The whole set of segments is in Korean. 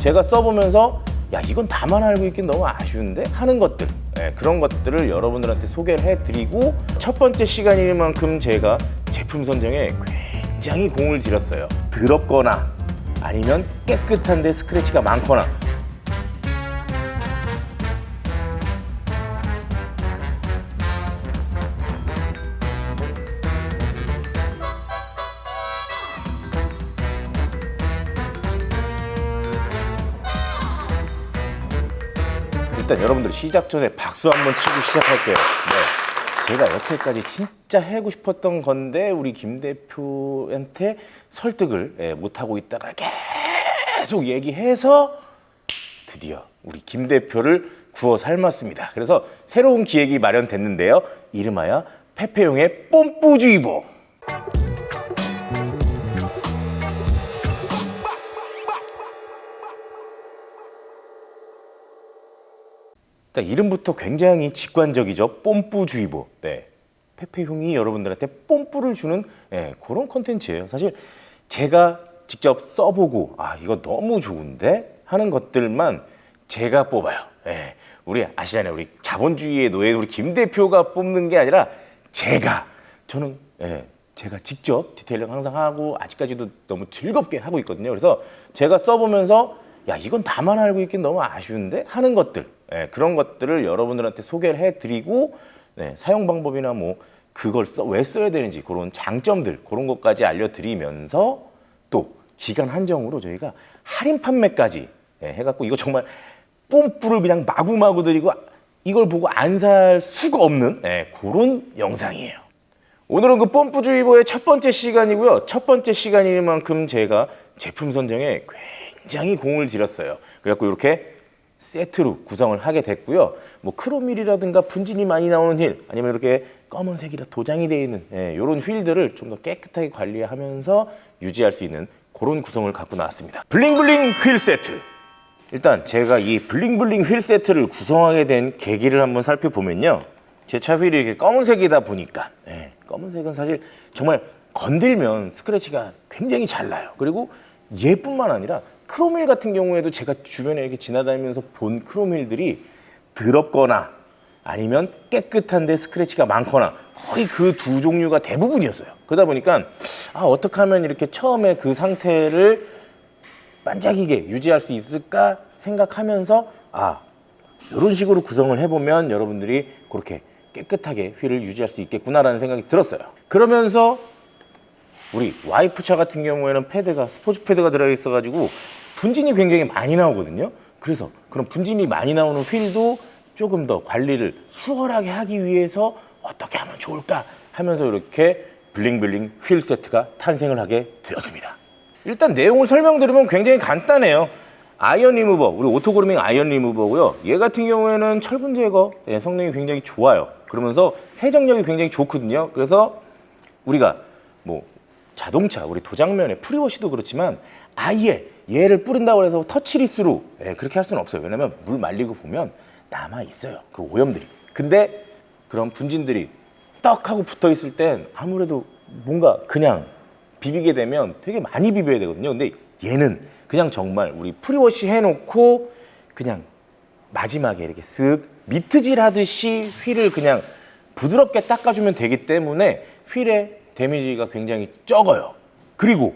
제가 써보면서 야 이건 나만 알고 있긴 너무 아쉬운데? 하는 것들. 예, 그런 것들을 여러분들한테 소개를 해드리고 첫 번째 시간이만큼 제가 제품 선정에 굉장히 공을 들였어요. 더럽거나 아니면 깨끗한데 스크래치가 많거나 일단 여러분들 시작 전에 박수 한번 치고 시작할게요. 네. 제가 여태까지 진짜 해고 싶었던 건데 우리 김 대표한테 설득을 예, 못하고 있다가 계속 얘기해서 드디어 우리 김 대표를 구워 삶았습니다. 그래서 새로운 기획이 마련됐는데요. 이름하여 페페용의 뽐뿌주의보. 일단 이름부터 굉장히 직관적이죠. 뽐뿌주의보. 네. 페페흉이 여러분들한테 뽐뿌를 주는 예, 그런 컨텐츠예요. 사실 제가 직접 써보고 아 이거 너무 좋은데 하는 것들만 제가 뽑아요. 예. 우리 아시잖아요. 우리 자본주의의 노예 우리 김 대표가 뽑는 게 아니라 제가 저는 예, 제가 직접 디테일링 항상 하고 아직까지도 너무 즐겁게 하고 있거든요. 그래서 제가 써보면서 야 이건 나만 알고 있긴 너무 아쉬운데 하는 것들 예, 그런 것들을 여러분들한테 소개를 해드리고 네, 사용 방법이나 뭐 그걸 써, 왜 써야 되는지 그런 장점들 그런 것까지 알려드리면서 또 기간 한정으로 저희가 할인 판매까지 예, 해갖고 이거 정말 뽐뿌를 그냥 마구마구 드리고 이걸 보고 안 살 수가 없는 예, 그런 영상이에요. 오늘은 그 뽐뿌주의보의 첫 번째 시간이고요. 첫 번째 시간인 만큼 제가 제품 선정에 굉장히 공을 들였어요. 그래갖고 이렇게 세트로 구성을 하게 됐고요. 뭐 크로밀이라든가 분진이 많이 나오는 휠 아니면 이렇게 검은색이라 도장이 되어 있는 예, 이런 휠들을 좀 더 깨끗하게 관리하면서 유지할 수 있는 그런 구성을 갖고 나왔습니다. 블링블링 휠 세트. 일단 제가 이 블링블링 휠 세트를 구성하게 된 계기를 한번 살펴보면요. 제 차 휠이 이렇게 검은색이다 보니까 예, 검은색은 사실 정말 건들면 스크래치가 굉장히 잘 나요. 그리고 얘뿐만 아니라 크로밀 같은 경우에도 제가 주변에 이렇게 지나다니면서 본 크로밀들이 더럽거나 아니면 깨끗한데 스크래치가 많거나 거의 그 두 종류가 대부분이었어요. 그러다 보니까 아 어떻게 하면 이렇게 처음에 그 상태를 반짝이게 유지할 수 있을까 생각하면서 아 이런 식으로 구성을 해보면 여러분들이 그렇게 깨끗하게 휠을 유지할 수 있겠구나라는 생각이 들었어요. 그러면서 우리 와이프 차 같은 경우에는 패드가 스포츠 패드가 들어있어가지고 분진이 굉장히 많이 나오거든요. 그래서 그런 분진이 많이 나오는 휠도 조금 더 관리를 수월하게 하기 위해서 어떻게 하면 좋을까 하면서 이렇게 블링블링 휠 세트가 탄생을 하게 되었습니다. 일단 내용을 설명드리면 굉장히 간단해요. 아이언 리무버, 우리 오토그루밍 아이언 리무버고요. 얘 같은 경우에는 철분 제거 예, 성능이 굉장히 좋아요. 그러면서 세정력이 굉장히 좋거든요. 그래서 우리가 뭐 자동차 우리 도장면에 프리워시도 그렇지만 아예 얘를 뿌린다고 해서 터치리스로 예, 그렇게 할 수는 없어요. 왜냐면 물 말리고 보면 남아 있어요. 그 오염들이. 근데 그런 분진들이 떡 하고 붙어 있을 땐 아무래도 뭔가 그냥 비비게 되면 되게 많이 비벼야 되거든요. 근데 얘는 그냥 정말 우리 프리워시 해놓고 그냥 마지막에 이렇게 쓱 미트질 하듯이 휠을 그냥 부드럽게 닦아주면 되기 때문에 휠의 데미지가 굉장히 적어요. 그리고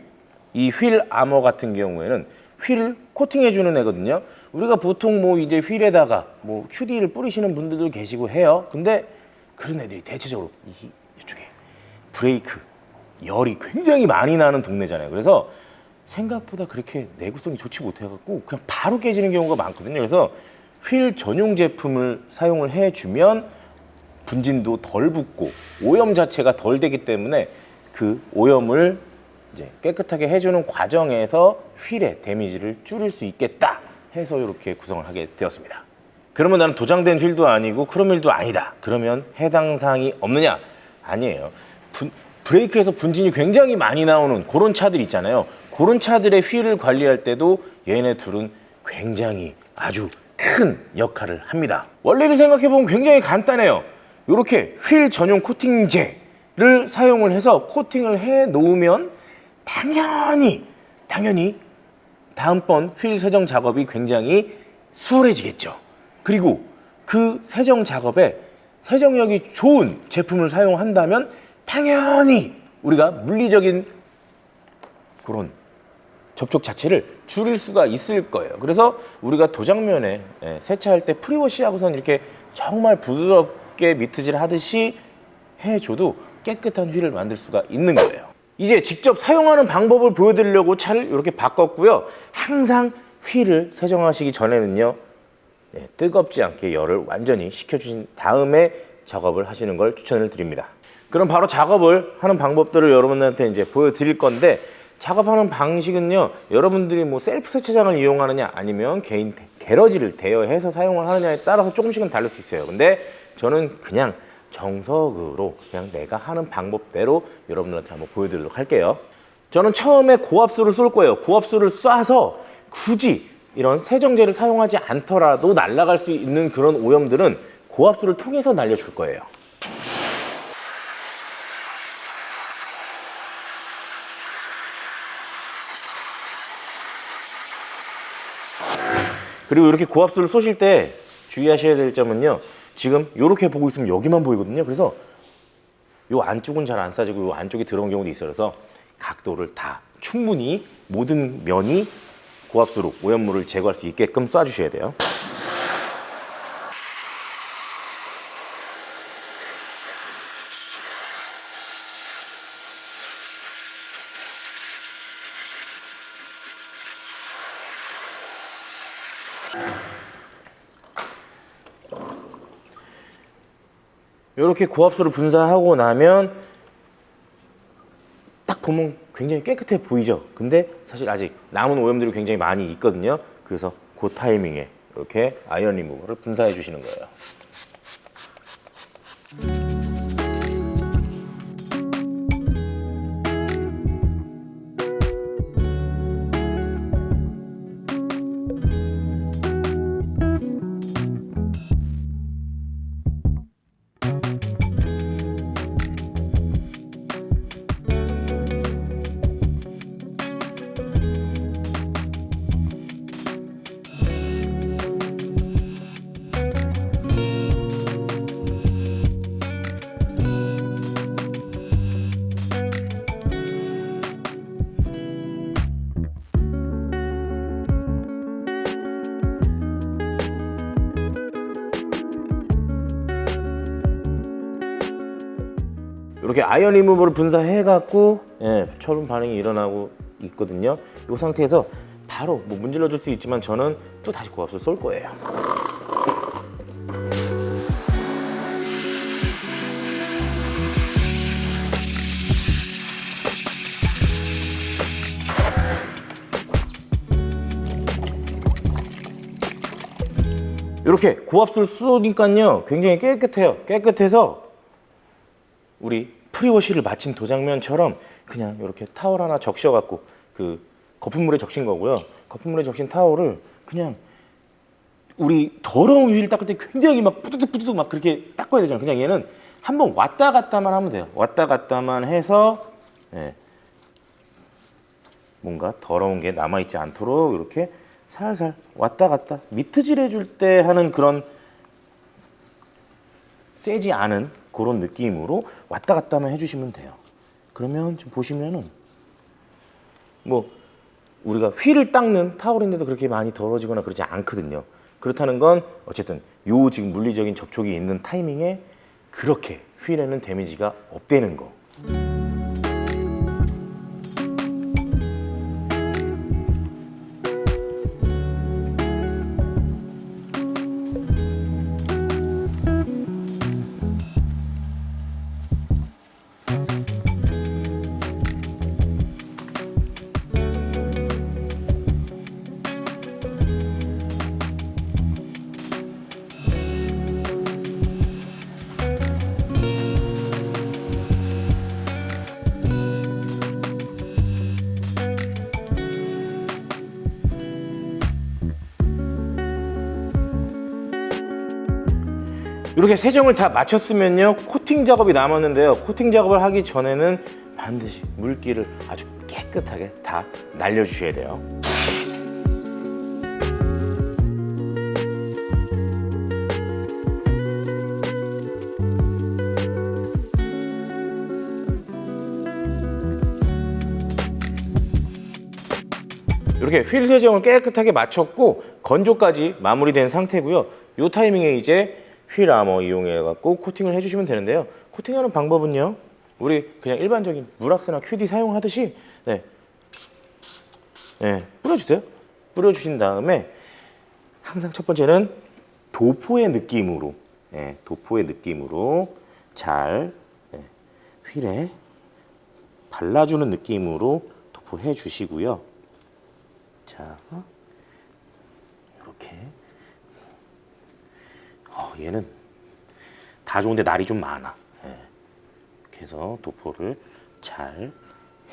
이 휠 아머 같은 경우에는 휠을 코팅해 주는 애거든요. 우리가 보통 뭐 이제 휠에다가 뭐 QD를 뿌리시는 분들도 계시고 해요. 근데 그런 애들이 대체적으로 이, 이쪽에 브레이크 열이 굉장히 많이 나는 동네잖아요. 그래서 생각보다 그렇게 내구성이 좋지 못해갖고 그냥 바로 깨지는 경우가 많거든요. 그래서 휠 전용 제품을 사용을 해주면 분진도 덜 붙고 오염 자체가 덜 되기 때문에 그 오염을 이제 깨끗하게 해주는 과정에서 휠의 데미지를 줄일 수 있겠다 해서 이렇게 구성을 하게 되었습니다. 그러면 나는 도장된 휠도 아니고 크롬휠도 아니다. 그러면 해당 사항이 없느냐? 아니에요. 분- 브레이크에서 분진이 굉장히 많이 나오는 그런 차들 있잖아요. 그런 차들의 휠을 관리할 때도 얘네 둘은 굉장히 아주 큰 역할을 합니다. 원리를 생각해 보면 굉장히 간단해요. 이렇게 휠 전용 코팅제를 사용을 해서 코팅을 해 놓으면 당연히 당연히 다음번 휠 세정 작업이 굉장히 수월해지겠죠. 그리고 그 세정 작업에 세정력이 좋은 제품을 사용한다면 당연히 우리가 물리적인 그런 접촉 자체를 줄일 수가 있을 거예요. 그래서 우리가 도장면에 예, 세차할 때 프리워시하고선 이렇게 정말 부드럽게 미트질 하듯이 해줘도 깨끗한 휠을 만들 수가 있는 거예요. 이제 직접 사용하는 방법을 보여드리려고 차를 이렇게 바꿨고요. 항상 휠을 세정하시기 전에는요. 예, 뜨겁지 않게 열을 완전히 식혀주신 다음에 작업을 하시는 걸 추천을 드립니다. 그럼 바로 작업을 하는 방법들을 여러분들한테 이제 보여드릴 건데 작업하는 방식은요 여러분들이 뭐 셀프 세차장을 이용하느냐 아니면 개인 대- 게러지를 대여해서 사용을 하느냐에 따라서 조금씩은 다를 수 있어요 근데 저는 그냥 정석으로 그냥 내가 하는 방법대로 여러분들한테 한번 보여드리도록 할게요. 저는 처음에 고압수를 쏠 거예요. 고압수를 쏴서 굳이 이런 세정제를 사용하지 않더라도 날아갈 수 있는 그런 오염들은 고압수를 통해서 날려줄 거예요. 그리고 이렇게 고압수를 쏘실 때 주의하셔야 될 점은요. 지금 이렇게 보고 있으면 여기만 보이거든요. 그래서 요 안쪽은 잘 안 싸지고 요 안쪽이 들어온 경우도 있어서 각도를 다 충분히 모든 면이 고압수로 오염물을 제거할 수 있게끔 쏴주셔야 돼요. 이렇게 고압수를 분사하고 나면 딱 보면 굉장히 깨끗해 보이죠. 근데 사실 아직 남은 오염들이 굉장히 많이 있거든요. 그래서 그 타이밍에 이렇게 아이언 리무버를 분사해 주시는 거예요. 이렇게 아이언 리무버를 분사해 갖고 예, 철분 반응이 일어나고 있거든요. 이 상태에서 바로 뭐 문질러 줄 수 있지만 저는 또 다시 고압수 쏠 거예요. 이렇게 고압수를 쏘니까요 굉장히 깨끗해요. 깨끗해서 우리 프리워시를 마친 도장면처럼 그냥 이렇게 타월 하나 적셔갖고 그 거품물에 적신 거고요. 거품물에 적신 타월을 그냥 우리 더러운 휠 닦을 때 굉장히 막 뿌드득 뿌드득 막 그렇게 닦아야 되잖아요. 그냥 얘는 한번 왔다 갔다만 하면 돼요. 왔다 갔다만 해서 예, 뭔가 더러운 게 남아있지 않도록 이렇게 살살 왔다 갔다 미트질 해줄 때 하는 그런 세지 않은 그런 느낌으로 왔다 갔다 만 해주시면 돼요. 그러면 지금 보시면은 뭐 우리가 휠을 닦는 타월인데도 그렇게 많이 더러지거나 그러지 않거든요. 그렇다는 건 어쨌든 요 지금 물리적인 접촉이 있는 타이밍에 그렇게 휠에는 데미지가 없다는 거. 이렇게 세정을 다 마쳤으면요 코팅 작업이 남았는데요. 코팅 작업을 하기 전에는 반드시 물기를 아주 깨끗하게 다 날려주셔야 돼요. 이렇게 휠 세정을 깨끗하게 마쳤고 건조까지 마무리된 상태고요. 이 타이밍에 이제 휠 아머 이용해 갖고 코팅을 해주시면 되는데요. 코팅하는 방법은요. 우리 그냥 일반적인 물왁스나 큐디 사용하듯이 네, 네 뿌려주세요. 뿌려주신 다음에 항상 첫 번째는 도포의 느낌으로, 예, 도포의 느낌으로 잘 예, 휠에 발라주는 느낌으로 도포해 주시고요. 자, 이렇게. 어, 얘는 다 좋은데 날이 좀 많아. 예. 그래서 도포를 잘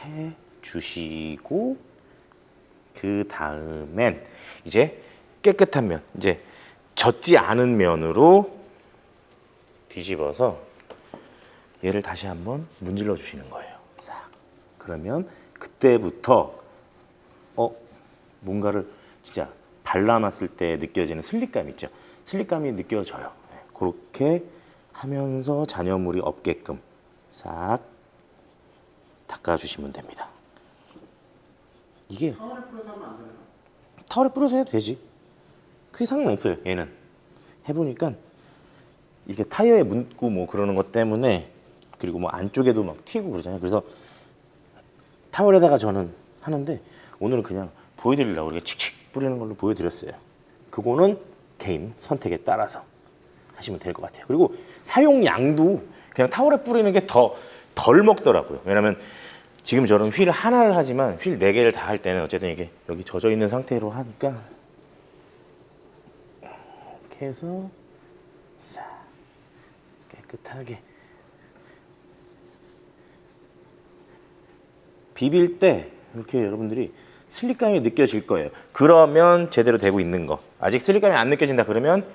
해 주시고 그 다음엔 이제 깨끗한 면, 이제 젖지 않은 면으로 뒤집어서 얘를 다시 한번 문질러 주시는 거예요. 싹. 그러면 그때부터 어 뭔가를 진짜 발라놨을 때 느껴지는 슬립감 있죠. 슬립감이 느껴져요. 네, 그렇게 하면서 잔여물이 없게끔 싹 닦아주시면 됩니다. 이게 타월에 뿌려서 하면 안 되나요? 타월에 뿌려서 해도 되지. 크게 상관없어요. 얘는 해보니까 이게 타이어에 묻고 뭐 그러는 것 때문에 그리고 뭐 안쪽에도 막 튀고 그러잖아요. 그래서 타월에다가 저는 하는데 오늘은 그냥 보여드리려고 이렇게 칙칙 뿌리는 걸로 보여드렸어요. 그거는 개인 선택에 따라서 하시면 될 것 같아요. 그리고 사용량도 그냥 타월에 뿌리는 게 더 덜 먹더라고요. 왜냐면 지금 저는 휠 하나를 하지만 휠 네 개를 다 할 때는 어쨌든 이게 여기 젖어 있는 상태로 하니까 이렇게 해서 싹 깨끗하게 비빌 때 이렇게 여러분들이 슬립감이 느껴질 거예요. 그러면 제대로 되고 있는 거. 아직 슬립감이 안 느껴진다 그러면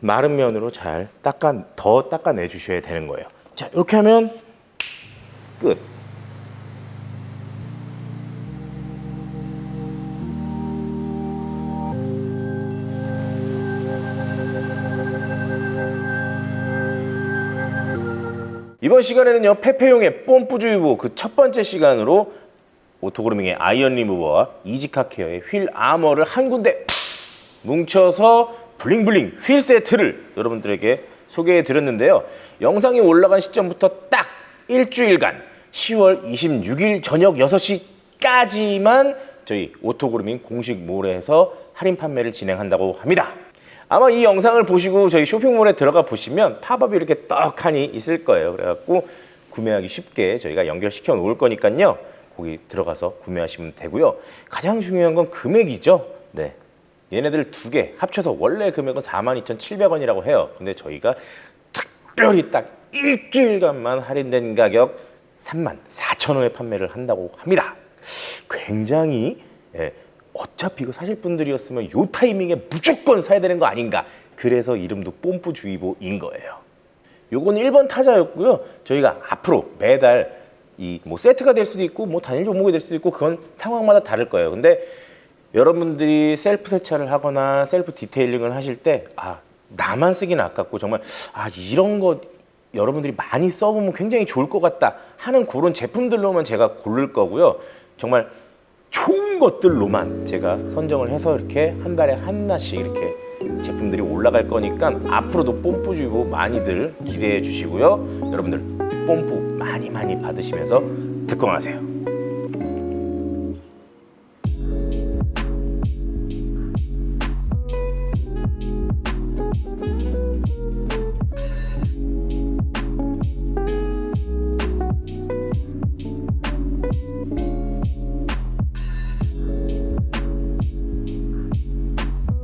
마른 면으로 잘 닦아 더 닦아내 주셔야 되는 거예요. 자 이렇게 하면 끝. 이번 시간에는요 페페용의 뽐뿌주의보 그 첫 번째 시간으로 오토그루밍의 아이언 리무버와 이지카 케어의 휠 아머를 한 군데 뭉쳐서 블링블링 휠 세트를 여러분들에게 소개해 드렸는데요. 영상이 올라간 시점부터 딱 일주일간 10월 26일 저녁 6시까지만 저희 오토그루밍 공식 몰에서 할인 판매를 진행한다고 합니다. 아마 이 영상을 보시고 저희 쇼핑몰에 들어가 보시면 팝업이 이렇게 떡하니 있을 거예요. 그래갖고 구매하기 쉽게 저희가 연결시켜 놓을 거니까요. 거기 들어가서 구매하시면 되고요. 가장 중요한 건 금액이죠. 네. 얘네들 두 개 합쳐서 원래 금액은 42,700원이라고 해요. 근데 저희가 특별히 딱 일주일간만 할인된 가격 34,000원에 판매를 한다고 합니다. 굉장히 예, 어차피 이거 사실 분들이었으면 요 타이밍에 무조건 사야 되는 거 아닌가. 그래서 이름도 뽐뿌주의보인 거예요. 요건 1번 타자였고요. 저희가 앞으로 매달 이 뭐 세트가 될 수도 있고 뭐 단일 종목이 될 수도 있고 그건 상황마다 다를 거예요. 근데 여러분들이 셀프 세차를 하거나 셀프 디테일링을 하실 때 아, 나만 쓰기는 아깝고 정말 아, 이런 거 여러분들이 많이 써보면 굉장히 좋을 것 같다 하는 그런 제품들로만 제가 고를 거고요. 정말 좋은 것들로만 제가 선정을 해서 이렇게 한 달에 하나씩 이렇게 제품들이 올라갈 거니까 앞으로도 뽐뿌주고 많이들 기대해 주시고요. 여러분들 뽐뿌 많이 많이 받으시면서 득건하세요.